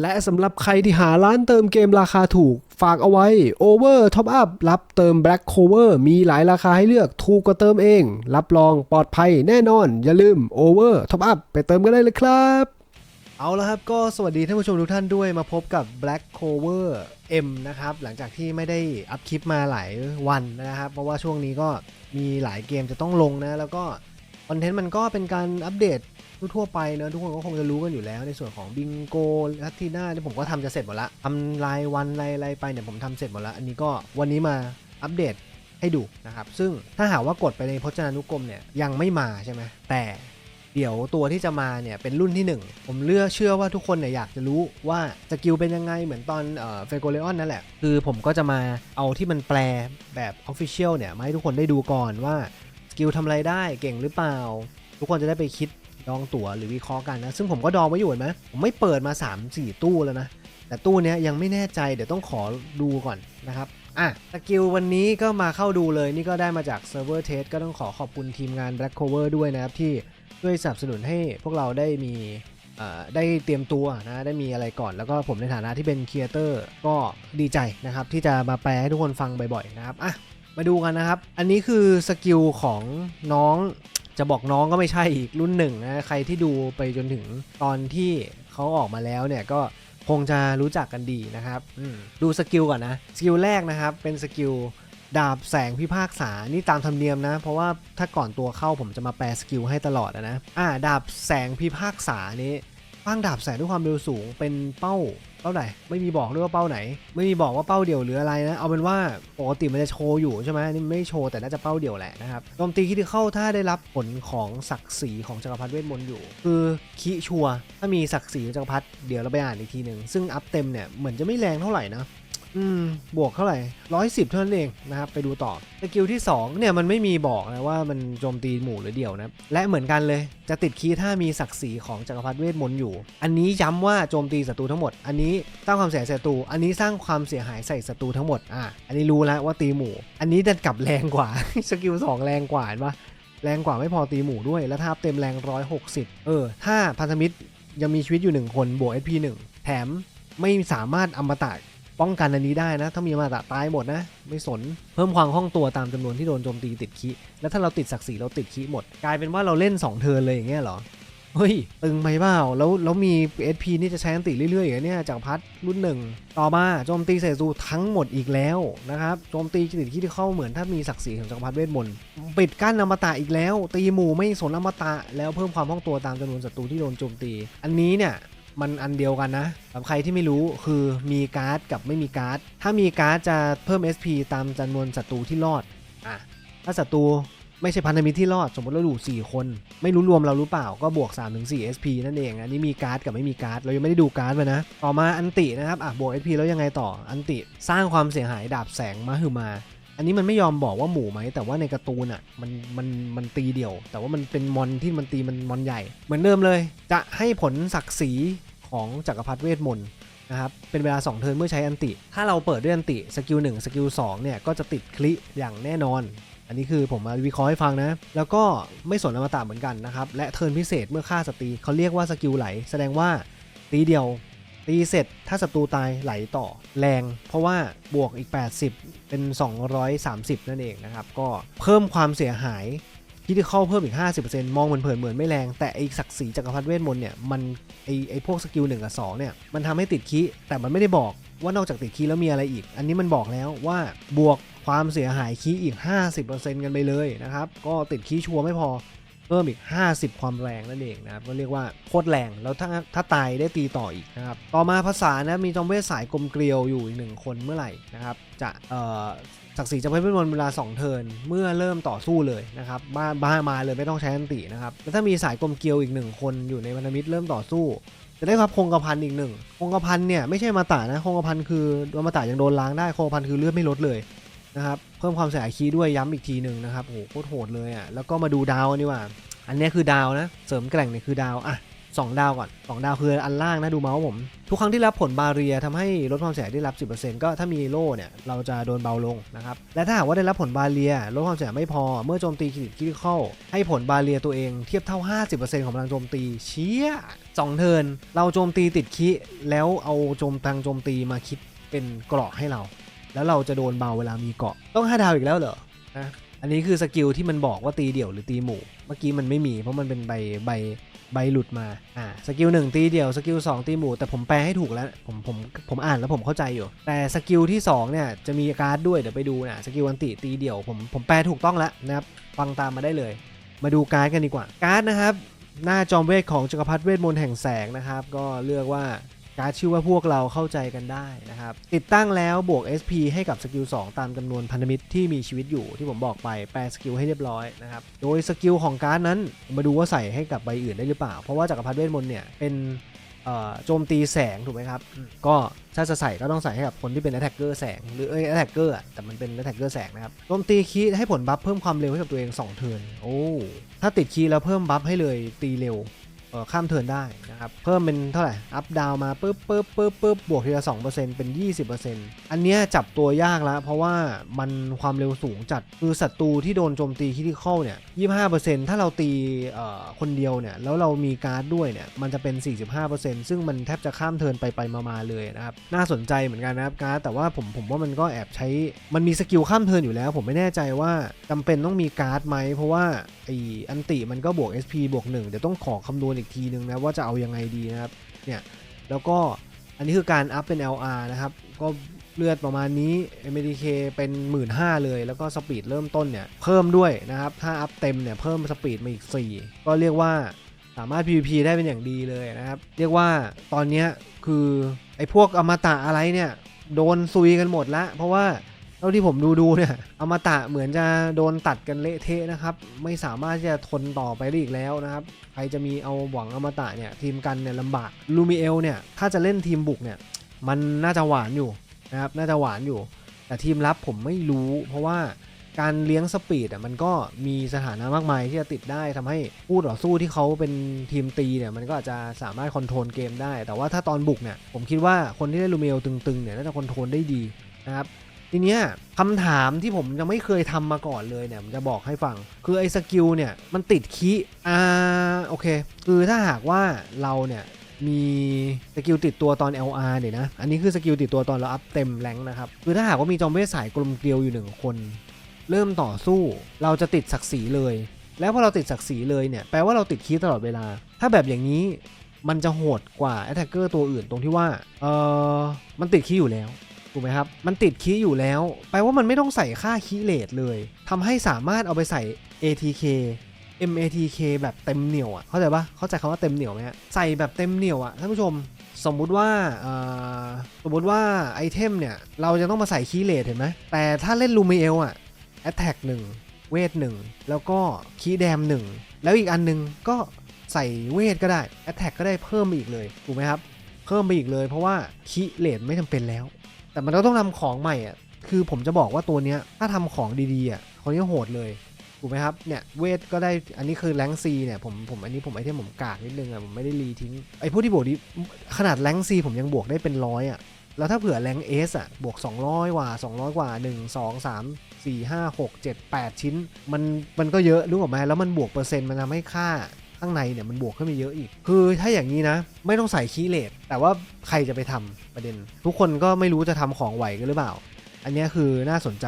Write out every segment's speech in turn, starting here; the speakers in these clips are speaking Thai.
และสำหรับใครที่หาร้านเติมเกมราคาถูก ฝากเอาไว้ Over Top Up รับเติม Black Cover มีหลายราคาให้เลือกถูกกว่าเติมเอง รับรองปลอดภัยแน่นอน อย่าลืม Over Top Up ไปเติมกันได้เลยครับ เอาละครับก็สวัสดีท่านผู้ชมทุกท่านด้วยมาพบกับ Black Cover M นะครับ หลังจากที่ไม่ได้อัพคลิปมาหลายวันนะครับ เพราะว่าช่วงนี้ก็มีหลายเกมจะต้องลงนะ แล้วก็คอนเทนต์มันก็เป็นการอัปเดตทั่วไปเนะทุกคนก็คงจะรู้กันอยู่แล้ว ในส่วนของบิงโกลัตทีน่าที่ผมก็ทำจะเสร็จหมดละทำรายวันรายอะไรไปเนี่ยผมทำเสร็จหมดละอันนี้ก็วันนี้มาอัปเดตให้ดูนะครับซึ่งถ้าหากว่ากดไปในพจนานุกรมเนี่ยยังไม่มาใช่ไหมแต่ เดี๋ยวตัวที่จะมาเนี่ยเป็นรุ่นที่ 1 ผมเลือกเชื่อว่าทุกคนเนี่ยอยากจะรู้ว่าสกิลเป็นยังไงเหมือนตอนเฟโกเลออนนั่นแหละ คือผมก็จะมาเอาที่มันแปลแบบ Official เนี่ยมาให้ทุกคนได้ดูก่อนว่าสกิลทำอะไรได้เก่งหรือเปล่า ทุกคนจะได้ไปคิดดองตั๋วหรือวิเคราะห์กันนะ ซึ่งผมก็ดองไว้อยู่เห็นไหมผมไม่เปิดมา 3-4 ตู้แล้วนะ แต่ตู้เนี้ยยังไม่แน่ใจเดี๋ยวต้องขอดูก่อนนะครับอะสกิลวันนี้ก็มาเข้าดูเลยนี่ก็ได้มาจากเซิร์ฟเวอร์เทสก็ต้องขอขอบคุณทีมงาน Black Cover ด้วยนะครับที่ ช่วยสนับสนุนให้พวกเราได้มีได้เตรียมตัวนะได้มีอะไรก่อนแล้วก็ผมในฐานะที่เป็นครีเอเตอร์ก็ดีใจนะครับ ที่จะมาแปลให้ทุกคนฟังบ่อยๆนะครับอะมาดูกันนะครับ อันนี้คือสกิลของน้องจะบอกน้องก็ไม่ใช่อีกรุ่นหนึ่งนะใครที่ดูไปจนถึงตอนที่เขาออกมาแล้วเนี่ยก็คงจะรู้จักกันดีนะครับดูสกิลก่อนนะสกิลแรกนะครับเป็นสกิล ดาบแสงพิพากษา นี่ตามธรรมเนียมนะ เพราะว่าถ้าก่อนตัวเข้าผมจะมาแปลสกิลให้ตลอดอะนะ อ่า ดาบแสงพิพากษานี้ปั้งดาบแสงด้วยความเร็วสูงเป็นเป้าเป้าไหน ไม่มีบอกด้วยว่าเป้าไหน ไม่มีบอกว่าเป้าเดี่ยวหรืออะไรนะ เอาเป็นว่าปกติมันจะโชว์อยู่ใช่ไหมนี่ไม่โชว์แต่น่าจะเป้าเดี่ยวแหละนะครับโจมตีคิดเข้าถ้าได้รับผลของศักดิ์ศรีของจักรพรรดิเวทมนต์อยู่ คือคิชัวถ้ามีศักดิ์ศรีจักรพรรดิเดี๋ยวเราไปอ่านอีกทีหนึ่งซึ่งอัพเต็มเนี่ยเหมือนจะไม่แรงเท่าไหร่นะ อืมบวกเท่าไหร่ร้อยสิบเท่านั้นเองนะครับไปดูต่อสกิลที่2เนี่ยมันไม่มีบอกนะว่ามันโจมตีหมู่หรือเดี่ยวนะและเหมือนกันเลยจะติดคีย์ถ้ามีศักดิ์ศรีของจักรพรรดิเวทมนต์อยู่ อันนี้ย้ำว่าโจมตีศัตรูทั้งหมด อันนี้สร้างความเสียหายศัตรู อันนี้สร้างความเสียหายใส่ศัตรูทั้งหมดอะอันนี้รู้แล้วว่าตีหมู่ อันนี้ดันกลับแรงกว่าสกิล2แรงกว่าเห็นปะแรงกว่าไม่พอตีหมู่ด้วยแล้วถ้าเต็มแรง160เออถ้าพันธมิตรยังมีชีวิตอยู่1คนบวก SP 1แถมไม่สามารถอมตะ ป้องกันอันนี้ได้นะ ถ้ามีมาตะตายหมดนะ ไม่สนเพิ่มความคล่องตัวตามจำนวนที่โดนโจมตีติดคีแล้วถ้าเราติดศักดิ์ศรีเราติดคีหมด กลายเป็นว่าเราเล่น 2 เทิร์นเลยอย่างเงี้ยเหรอเฮ้ยตึงไปเปล่าแล้วแล้วมี SP นี่จะใช้อันติเรื่อยๆอย่างเนี้ยจากพัดรุ่นหนึ่งต่อมาโจมตีใส่ศัตรูทั้งหมดอีกแล้วนะครับโจมตีติดที่เข้าเหมือนถ้ามีศักดิ์ศรีของจักรพรรดิเวทมนต์ปิดกั้นอมตะอีกแล้ว ตีหมู่ไม่สนอมตะ แล้วเพิ่มความคล่องตัวตามจำนวนศัตรูที่โดนโจมตี อันนี้เนี่ย มันอันเดียวกันนะสำหรับใครที่ไม่รู้คือมีการ์ดกับไม่มีการ์ด ถ้ามีการ์ดจะเพิ่ม SP ตามจำนวนศัตรูที่รอดอะถ้าศัตรูไม่ใช่พันธมิตรที่รอด สมมติเราดู4 คน ไม่รู้รวมเรารู้เปล่าก็บวก 3-4 SP นั่นเอง อันนี้มีการ์ดกับไม่มีการ์ด เรายังไม่ได้ดูการ์ดมานะ ต่อมาอันตินะครับ อะบวก SP แล้วยังไงต่อ อันติสร้างความเสียหายดาบแสงมาหือมา อันนี้มันไม่ยอมบอกว่าหมู่ไหม แต่ว่าในการ์ตูนอะมันมันมันตีเดี่ยว แต่ว่ามันเป็นมอนที่มันตีมันมอนใหญ่ เหมือนเดิมเลย จะให้ผลศักดิ์ศรีของจักรพรรดิเวทมนต์นะครับเป็นเวลา 2 เทิร์นเมื่อใช้อันติ ถ้าเราเปิดด้วยอันติสกิล1สกิล2เนี่ยก็จะติดคลิอย่างแน่นอน อันนี้คือผมมาวิเคราะห์ให้ฟังนะ แล้วก็ไม่สนอมตะเหมือนกันนะครับ และเทิร์นพิเศษเมื่อฆ่าสตรีเขาเรียกว่าสกิลไหล แสดงว่าตีเดียว ตีเสร็จถ้าศัตรูตายไหลต่อแรง เพราะว่าบวกอีก 80 เป็น 230 นั่นเองนะครับ ก็เพิ่มความเสียหายที่ที่เข้าเพิ่มอีก 50%มองเหมือนเผินเหมือนไม่แรง แต่ไอศักดิ์ศรีจักรพรรดิเวทมนต์เนี่ยมันไอไอพวกสกิล1กับ2เนี่ยมันทำให้ติดคีแต่มันไม่ได้บอกว่านอกจากติดคีแล้วมีอะไรอีก อันนี้มันบอกแล้วว่าบวกความเสียหายคีอีก 50%กันไปเลยนะครับ ก็ติดคีชัวร์ไม่พอ พิ่มอีก 50 ความแรงนั่นเองนะครับก็เรียกว่าโคตรแรงแล้วถ้าถ้าตายได้ตีต่ออีกนะครับต่อมาภาษานะมีจอมเวทสายกลมเกลียวอยู่อีกหนึ่งคนเมื่อไหร่นะครับจะเอ่อศักดิ์ศรีจะเพิ่มเป็นเวลา 2 เทินเมื่อเริ่มต่อสู้เลยนะครับบ้าบ้ามาเลยไม่ต้องใช้อันตินะครับแล้วถ้ามีสายกลมเกลียวอีกหนึ่งคนอยู่ในพันธมิตรเริ่มต่อสู้ จะได้รับคงกระพันอีกหนึ่งคงกระพันเนี่ยไม่ใช่มาตานะคงกระพันคือมาตายังโดนล้างได้คงกระพันคือเลือดไม่ลดเลย นะครับ เพิ่มความเสียหายคีย์ด้วยย้ำอีกทีหนึ่งนะครับโหโคตรโหดเลยอะ แล้วก็มาดูดาวนี่ว่า อันนี้คือดาวนะ เสริมแกร่งเนี่ยคือดาว อะ2ดาวก่อน2ดาวคืออันล่างนะดูเมาส์ผม ทุกครั้งที่รับผลบาเรียทำให้ลดความเสียหายได้รับ 10%ก็ถ้ามีโล่เนี่ยเราจะโดนเบาลงนะครับ และถ้าหากว่าได้รับผลบาเรียลดความเสียหายไม่พอ เมื่อโจมตีคิดคิดเข้าให้ผลบาเรียตัวเองเทียบเท่า 50%ของพลังโจมตีเชี่ยสองเทินเราโจมตีติดคิแล้วเอาโจมตังโจมตีมาคิดเป็นเกราะให้เรา แล้วเราจะโดนเบาเวลามีเกราะ ต้อง5ดาวอีกแล้วเหรอนะอันนี้คือสกิลที่มันบอกว่าตีเดี่ยวหรือตีหมู่ เมื่อกี้มันไม่มีเพราะมันเป็นใบใบใบหลุดมา อ่า สกิลหนึ่งตีเดี่ยว สกิล2ตีหมู่ แต่ผมแปลให้ถูกแล้ว ผมผมผมอ่านแล้วผมเข้าใจอยู่ แต่สกิลที่2เนี่ยจะมีการ์ดด้วย เดี๋ยวไปดูนะ สกิลอันติตีเดี่ยว ผมผมแปลถูกต้องแล้วนะครับ ฟังตามมาได้เลย มาดูการ์ดกันดีกว่า การ์ดนะครับ หน้าจอมเวทของจักรพรรดิเวทมนต์แห่งแสงนะครับ ก็เลือกว่า การ์ดชื่อว่าพวกเราเข้าใจกันได้นะครับ ติดตั้งแล้วบวก SP ให้กับสกิล2ตามจำนวนพันธมิตรที่มีชีวิตอยู่ที่ผมบอกไปแปลสกิลให้เรียบร้อยนะครับ โดยสกิลของการ์ดนั้นมาดูว่าใส่ให้กับใบอื่นได้หรือเปล่า เพราะว่าจักรพรรดิเวทมนต์เนี่ยเป็นโจมตีแสงถูกไหมครับ ก็ถ้าจะใส่ก็ต้องใส่ให้กับคนที่เป็น attacker แสง หรือเอ้ย attacker อะแต่มันเป็น attacker แสงนะครับ โจมตีคีให้ผลบัฟเพิ่มความเร็วให้กับตัวเอง2เทิร์น โอ้ ถ้าติดคีแล้วเพิ่มบัฟให้เลยตีเร็ว ข้ามเทินได้นะครับ เพิ่มเป็นเท่าไหร่ อัพดาวมาปุ๊บปุ๊บปุ๊บปุ๊บบวกทีละ2%เป็น20%อันเนี้ยจับตัวยากแล้ว เพราะว่ามันความเร็วสูงจัด คือศัตรูที่โดนโจมตีคิทิคอลเนี่ย25%ถ้าเราตีเอ่อคนเดียวเนี่ย แล้วเรามีการ์ดด้วยเนี่ย มันจะเป็น45%ซึ่งมันแทบจะข้ามเทินไปไปมามาเลยนะครับ น่าสนใจเหมือนกันนะครับการ์ด แต่ว่าผมผมว่ามันก็แอบใช้ มันมีสกิลข้ามเทินอยู่แล้ว ผมไม่แน่ใจว่าจำเป็นต้องมีการ์ดไหมเพราะว่าไออันติมันก็บวก SP บวก1เดี๋ยวต้องขอคำนวณอีกทีนึงนะว่าจะเอายังไงดีนะครับเนี่ยแล้วก็อันนี้คือการอัพเป็น LR นะครับก็เลือดประมาณนี้ MDK เป็น 1 5ื่นเลยแล้วก็สปีดเริ่มต้นเนี่ยเพิ่มด้วยนะครับถ้าอัพเต็มเนี่ยเพิ่มสปีดมาอีก 4 ก็เรียกว่าสามารถ PVP ได้เป็นอย่างดีเลยนะครับ เรียกว่าตอนนี้คือไอ้พวกอมตะอะไรเนี่ยโดนซุยกันหมดละเพราะว่า เท่าที่ผมดูดูเนี่ยอมตะเหมือนจะโดนตัดกันเละเทะนะครับ ไม่สามารถที่จะทนต่อไปได้อีกแล้วนะครับ ใครจะมีเอาหวังอมตะเนี่ยทีมกันเนี่ยลำบากลูมิเอลเนี่ยถ้าจะเล่นทีมบุกเนี่ยมันน่าจะหวานอยู่นะครับน่าจะหวานอยู่ แต่ทีมรับผมไม่รู้ เพราะว่าการเลี้ยงสปีดอะมันก็มีสถานะมากมายที่จะติดได้ทำให้ผู้ต่อสู้ที่เขาเป็นทีมตีเนี่ยมันก็อาจจะสามารถคอนโทรลเกมได้ แต่ว่าถ้าตอนบุกเนี่ยผมคิดว่าคนที่ได้ลูมิเอลตึงๆเนี่ยน่าจะคอนโทรลได้ดีนะครับ ทีเนี้ยคำถามที่ผมยังไม่เคยทำมาก่อนเลยเนี่ยผมจะบอกให้ฟัง คือไอ้สกิลเนี่ยมันติดคีย์อ่าโอเค คือถ้าหากว่าเราเนี่ยมีสกิลติดตัวตอน LR เนี่ยนะ อันนี้คือสกิลติดตัวตอนเราอัพเต็มแรงนะครับ คือถ้าหากว่ามีจอมเวทสายกลมเกลียวอยู่หนึ่งคน เริ่มต่อสู้เราจะติดศักดิ์ศรีเลย แล้วพอเราติดศักดิ์ศรีเลยเนี่ยแปลว่าเราติดคีย์ตลอดเวลา ถ้าแบบอย่างนี้มันจะโหดกว่า Attacker ตัวอื่นตรงที่ว่าเออมันติดคีย์อยู่แล้ว ถูกไหมครับ มันติดคีย์อยู่แล้ว แปลว่ามันไม่ต้องใส่ค่าคีย์เลทเลยทำให้สามารถเอาไปใส่ ATK MATK แบบเต็มเหนียวอะ เข้าใจปะเข้าใจคำว่าเต็มเหนียวไหมฮะใส่แบบเต็มเหนียวอะท่านผู้ชม สมมุติว่าสมมุติว่าไอเทมเนี่ย เราจะต้องมาใส่คีย์เลทเห็นไหม แต่ถ้าเล่นลูมิเอลอะ Attack 1เวท1แล้วก็คีย์แดม1แล้วอีกอันหนึ่งก็ใส่เวทก็ได้ Attack ก็ได้เพิ่มไปอีกเลย ถูกไหมครับ เพิ่มไปอีกเลยเพราะว่าคีย์เลทไม่จำเป็นแล้ว แต่มันก็ต้องทำของใหม่อะคือผมจะบอกว่าตัวเนี้ยถ้าทำของดีๆอะเขาเนี่ยโหดเลยถูกไหมครับเนี่ยเวทก็ได้อันนี้คือแรงซีเนี่ยผมผมอันนี้ผมไอเทมผมกากนิดนึงอะผมไม่ได้รีทิ้งไอพวกที่บวกนี้ขนาดแรงซีผมยังบวกได้เป็นร้อยอะแล้วถ้าเผื่อแรงเอสอะบวก 200 กว่า 200 กว่า 1 2 3 4 5 6 7 8 ชิ้น มันมันก็เยอะรู้ไหมแล้วมันบวกเปอร์เซ็นต์มันทำให้ค่า ข้างในเนี่ยมันบวกขึ้นไปเยอะอีก คือถ้าอย่างนี้นะ ไม่ต้องใส่คีย์เลทแต่ว่าใครจะไปทำประเด็น ทุกคนก็ไม่รู้จะทำของไหวกันหรือเปล่า อันนี้คือน่าสนใจ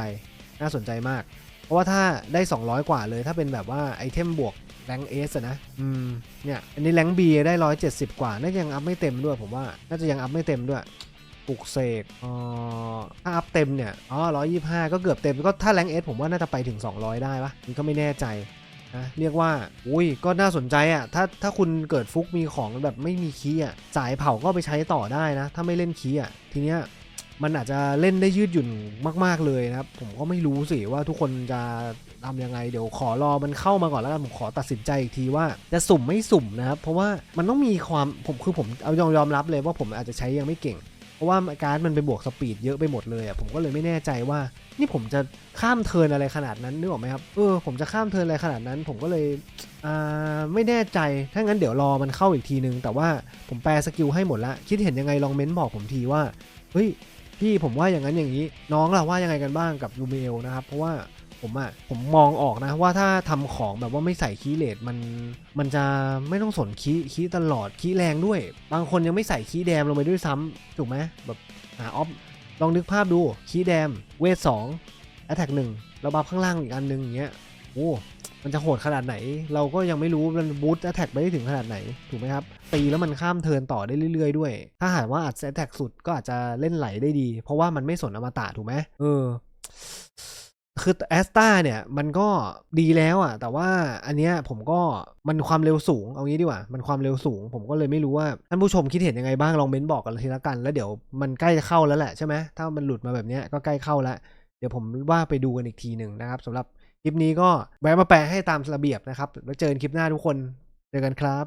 น่าสนใจมาก เพราะว่าถ้าได้ 200 กว่าเลย ถ้าเป็นแบบว่าไอเทมบวกแรงเอสนะอืมเนี่ยอันนี้แรงบีได้ 170 กว่าน่าจะยังอัพไม่เต็มด้วยผมว่าน่าจะยังอัพไม่เต็มด้วยปลุกเสกอ่อถ้าอัพเต็มเนี่ย อ๋อ125ก็เกือบเต็ม ก็ถ้าแรงเอสผมว่าน่าจะไปถึง 200 ได้ปะนี่ก็ไม่แน่ใจ นะเรียกว่าอุ้ยก็น่าสนใจอะถ้าถ้าคุณเกิดฟุกมีของแบบไม่มีคีย์อะสายเผาก็ไปใช้ต่อได้นะ ถ้าไม่เล่นคีย์อะทีเนี้ยมันอาจจะเล่นได้ยืดหยุ่นมาก ๆเลยนะครับ ผมก็ไม่รู้สิว่าทุกคนจะทำยังไงเดี๋ยวขอรอมันเข้ามาก่อนแล้วกันผมขอตัดสินใจอีกทีว่าจะสุ่มไม่สุ่มนะครับเพราะว่ามันต้องมีความผมคือผมเอายอมรับเลยว่าผมอาจจะใช้ยังไม่เก่ง ราะว่าการ์ดมันไปบวกสปีดเยอะไปหมดเลยอะผมก็เลยไม่แน่ใจว่า นี่ผมจะข้ามเทินอะไรขนาดนั้นนึกออกไหมครับเออผมจะข้ามเทินอะไรขนาดนั้น ผมก็เลยอ่าไม่แน่ใจถ้างั้นเดี๋ยวรอมันเข้าอีกทีนึง แต่ว่าผมแปลสกิลให้หมดละคิดเห็นยังไงลองเม้นบอกผมทีว่าเฮ้ยพี่ผมว่าอย่างนั้นอย่างนี้ น้องล่ะว่ายังไงกันบ้างกับลูเมลนะครับเพราะว่า ผมอะผมมองออกนะว่าถ้าทำของแบบว่าไม่ใส่คีย์เลดมันมันจะไม่ต้องสนคีย์คีตลอดคีย์แรงด้วย บางคนยังไม่ใส่คีย์แดมลงไปด้วยซ้ำถูกไหมแบบหาออฟลองนึกภาพดูคีย์แดมเวทสองแอตแทกหนึ่งแล้วบัฟข้างล่างอีกอันหนึ่งอย่างเงี้ยโอ้มันจะโหดขนาดไหน เราก็ยังไม่รู้มันบูตแอตแทกไปได้ถึงขนาดไหน ถูกไหมครับ ตีแล้วมันข้ามเทินต่อได้เรื่อยๆด้วย ถ้าหากว่าอัดแอตแทกสุดก็อาจจะเล่นไหลได้ดี เพราะว่ามันไม่สนอมตะถูกไหมเออ คือแอสตาเนี่ยมันก็ดีแล้วอะ แต่ว่าอันเนี้ยผมก็มันความเร็วสูงเอางี้ดีกว่า มันความเร็วสูง ผมก็เลยไม่รู้ว่าท่านผู้ชมคิดเห็นยังไงบ้างลองเม้นบอกกันทีละกัน แล้วเดี๋ยวมันใกล้จะเข้าแล้วแหละใช่ไหมถ้ามันหลุดมาแบบเนี้ยก็ใกล้เข้าแล้ว เดี๋ยวผมว่าไปดูกันอีกทีหนึ่งนะครับสำหรับคลิปนี้ก็แวะมาแปลให้ตามระเบียบนะครับ แล้วเจอกันคลิปหน้าทุกคนเจอกันครับ